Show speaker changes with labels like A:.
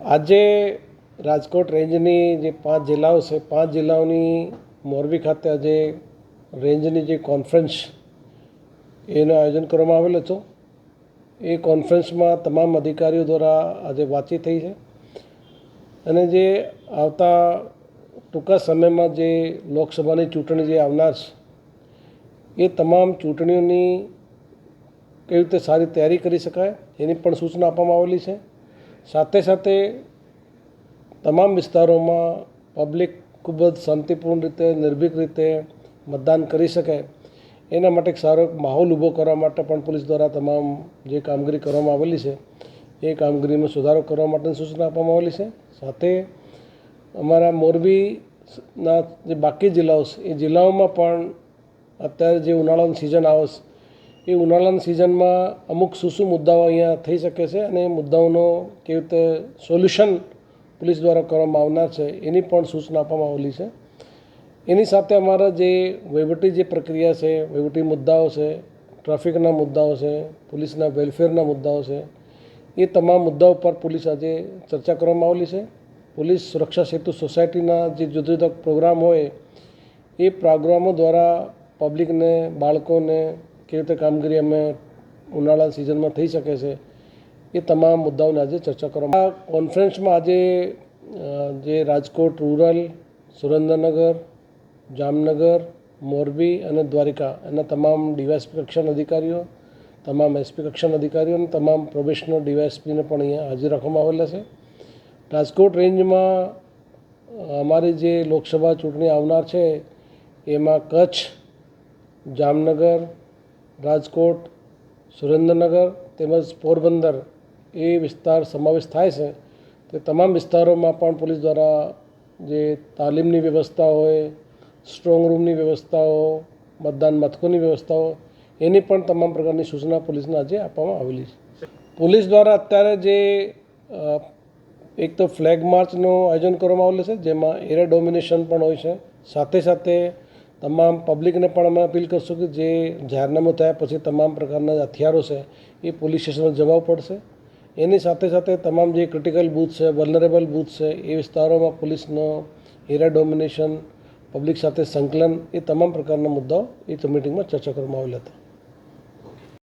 A: આજે રાજકોટ રેન્જની જે પાંચ જિલ્લાઓ છે, પાંચ જિલ્લાઓની મોરબી ખાતે આજે રેન્જની જે કોન્ફરન્સ એનું આયોજન કરવામાં આવેલું હતું. એ કોન્ફરન્સમાં તમામ અધિકારીઓ દ્વારા આજે વાતચીત થઈ છે. અને જે આવતા ટૂંકા સમયમાં જે લોકસભાની ચૂંટણી જે આવનાર છે, એ તમામ ચૂંટણીઓની કેવી રીતે સારી તૈયારી કરી શકાય એની પણ સૂચના આપવામાં આવેલી છે. સાથે સાથે તમામ વિસ્તારોમાં પબ્લિક ખૂબ જ શાંતિપૂર્ણ રીતે, નિર્ભીક રીતે મતદાન કરી શકે. એના માટે એક સારો માહોલ ઊભો કરવા માટે પણ પોલીસ દ્વારા તમામ જે કામગીરી કરવામાં આવેલી છે, એ કામગીરીમાં સુધારો કરવા માટેની સૂચના આપવામાં આવેલી છે. સાથે અમારા મોરબીના જે બાકી જિલ્લાઓ છે, એ જિલ્લાઓમાં પણ અત્યારે જે ઉનાળાની સિઝન આવે છે એ ઉનાળાની સિઝનમાં અમુક શું શું મુદ્દાઓ અહીંયા થઈ શકે છે અને એ મુદ્દાઓનો કેવી રીતે સોલ્યુશન પોલીસ દ્વારા કરવામાં આવનાર છે એની પણ સૂચના આપવામાં આવેલી છે. એની સાથે અમારા જે વહીવટી જે પ્રક્રિયા છે, વહીવટી મુદ્દાઓ છે, ટ્રાફિકના મુદ્દાઓ છે, પોલીસના વેલફેરના મુદ્દાઓ છે, એ તમામ મુદ્દાઓ પર પોલીસ આજે ચર્ચા કરવામાં આવેલી છે. પોલીસ સુરક્ષા સેતુ સોસાયટીના જે જુદા જુદા પ્રોગ્રામ હોય, એ પ્રોગ્રામો દ્વારા પબ્લિકને, બાળકોને કેવી રીતે કામગીરી અમે ઉનાળા સિઝનમાં થઈ શકે છે, એ તમામ મુદ્દાઓને આજે ચર્ચા કરવામાં આ કોન્ફરન્સમાં આજે જે રાજકોટ રૂરલ સુરેન્દ્રનગર, જામનગર, મોરબી અને દ્વારિકા, એના તમામ ડીવાયએસપી કક્ષાના અધિકારીઓ, તમામ એસપી કક્ષાના અધિકારીઓ અને તમામ પ્રોબેશનલ ડીવાયએસપીને પણ અહીંયા હાજર રાખવામાં આવેલા છે. રાજકોટ રેન્જમાં અમારી જે લોકસભા ચૂંટણી આવનાર છે, એમાં કચ્છ, જામનગર રાજકોટ, સુરેન્દ્રનગર તેમજ પોરબંદર એ વિસ્તાર સમાવેશ થાય છે. તે તમામ વિસ્તારોમાં પણ પોલીસ દ્વારા જે તાલીમની વ્યવસ્થા હોય, સ્ટ્રોંગ રૂમની વ્યવસ્થાઓ, મતદાન મથકોની વ્યવસ્થાઓ, એની પણ તમામ પ્રકારની સૂચના પોલીસને આજે આપવામાં આવેલી છે. પોલીસ દ્વારા અત્યારે જે એક તો ફ્લેગ માર્ચનું આયોજન કરવામાં આવેલું છે, જેમાં એરિયા ડોમિનેશન પણ હોય છે. સાથે સાથે તમામ પબ્લિકને પણ અમે અપીલ કરશું કે જે જાહેરનામું થયા પછી તમામ પ્રકારના હથિયારો છે એ પોલીસ સ્ટેશનમાં જવા પડશે. એની સાથે સાથે તમામ જે ક્રિટિકલ બૂથ છે વલનરેબલ બૂથ છે, એ વિસ્તારોમાં પોલીસનો એરિયા ડોમિનેશન પબ્લિક સાથે સંકલન એ તમામ પ્રકારના મુદ્દાઓ એ મિટિંગમાં ચર્ચા કરવામાં આવેલા હતા.